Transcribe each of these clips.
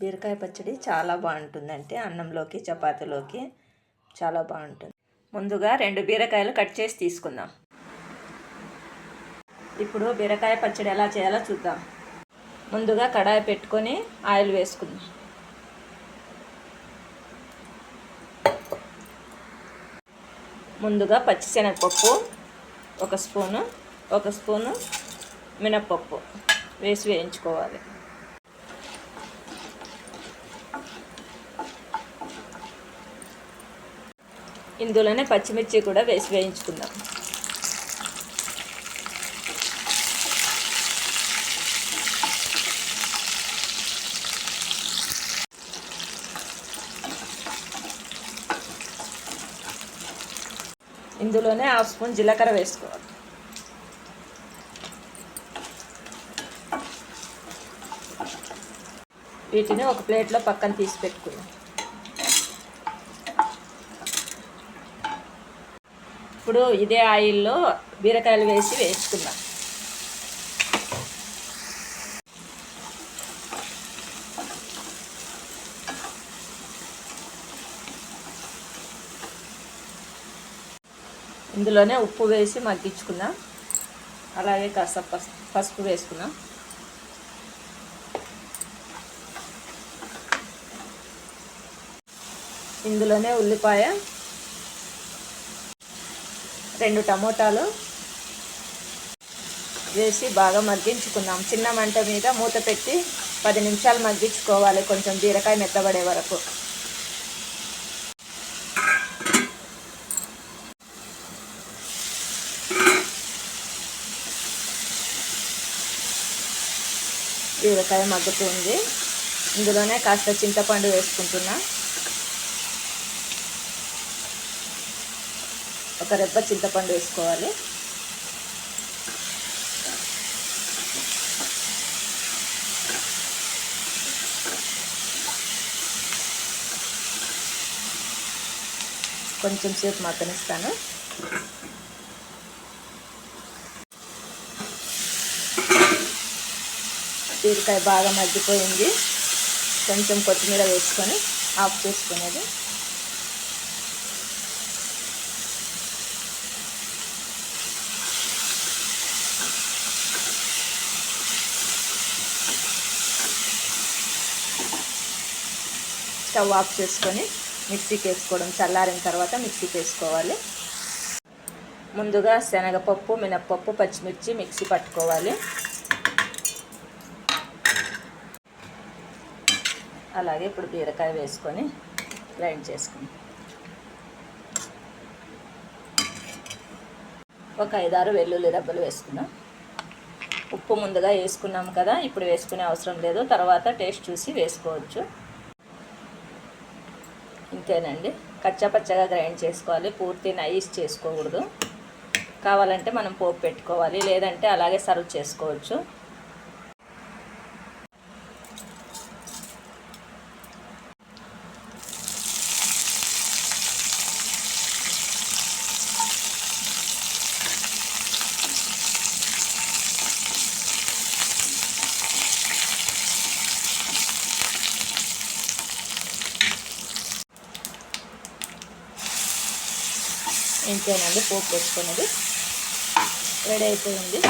బీరకాయ పచ్చడి చాలా బాగుంటుందంటే అన్నంలోకి చపాతీలోకి చాలా బాగుంటుంది. ముందుగా రెండు బీరకాయలు కట్ చేసి తీసుకుందాం. ఇప్పుడు బీరకాయ పచ్చడి ఎలా చేయాలో చూద్దాం. ముందుగా కడాయి పెట్టుకొని ఆయిల్ వేసుకుందాం. ముందుగా పచ్చిశనగపప్పు ఒక స్పూను ఒక స్పూను మినప్పప్పు వేసి వేయించుకోవాలి. ఇందులోనే పచ్చిమిర్చి కూడా వేసి వేయించుకుందాం. ఇందులోనే హాఫ్ స్పూన్ జీలకర్ర వేసుకోవాలి. వీటిని ఒక ప్లేట్లో పక్కన తీసి పెట్టుకుందాం. ఇప్పుడు ఇదే ఆయిల్లో బీరకాయలు వేసి వేసుకుందాం ఇందులోనే ఉప్పు వేసి మగ్గించుకుందాం అలాగే కాస్త పసుపు వేసుకుందాం ఇందులోనే ఉల్లిపాయ రెండు టమోటాలు వేసి బాగా మగ్గించుకుందాం చిన్న మంట మీద మూత పెట్టి పది నిమిషాలు మగ్గించుకోవాలి. కొంచెం బీరకాయ మెత్తబడే వరకు. బీరకాయ మగ్గుతుంది. ఇందులోనే కాస్త చింతపండు వేసుకుంటున్నా. ఒక రెబ్బ చింతపండు వేసుకోవాలి. కొంచెం సేపు మగ్గనిస్తాను. బీరకాయ బాగా మగ్గిపోయింది. కొంచెం కొత్తిమీర వేసుకొని ఆఫ్ చేసుకునేది. స్టవ్ ఆఫ్ చేసుకొని మిక్సీకి వేసుకోవడం చల్లారిన తర్వాత మిక్సీకి వేసుకోవాలి. ముందుగా శనగపప్పు మినప్పప్పు పచ్చిమిర్చి మిక్సీ పట్టుకోవాలి. అలాగే ఇప్పుడు బీరకాయ వేసుకొని గ్రైండ్ చేసుకుని ఒక ఐదారు వెల్లుల్లి రబ్బలు వేసుకున్నాం ఉప్పు ముందుగా వేసుకున్నాం కదా ఇప్పుడు వేసుకునే అవసరం లేదు. తర్వాత టేస్ట్ చూసి వేసుకోవచ్చు. అంతేనండి. కచ్చాపచ్చగా గ్రైండ్ చేసుకోవాలి. పూర్తి నైస్ చేసుకోకూడదు. కావాలంటే మనం పోపు పెట్టుకోవాలి. లేదంటే అలాగే సర్వ్ చేసుకోవచ్చు. ఇంతేనండి పోపు పెట్టుకున్నది. రెడీ అయిపోయింది.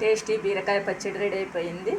టేస్టీ బీరకాయ పచ్చడి రెడీ అయిపోయింది.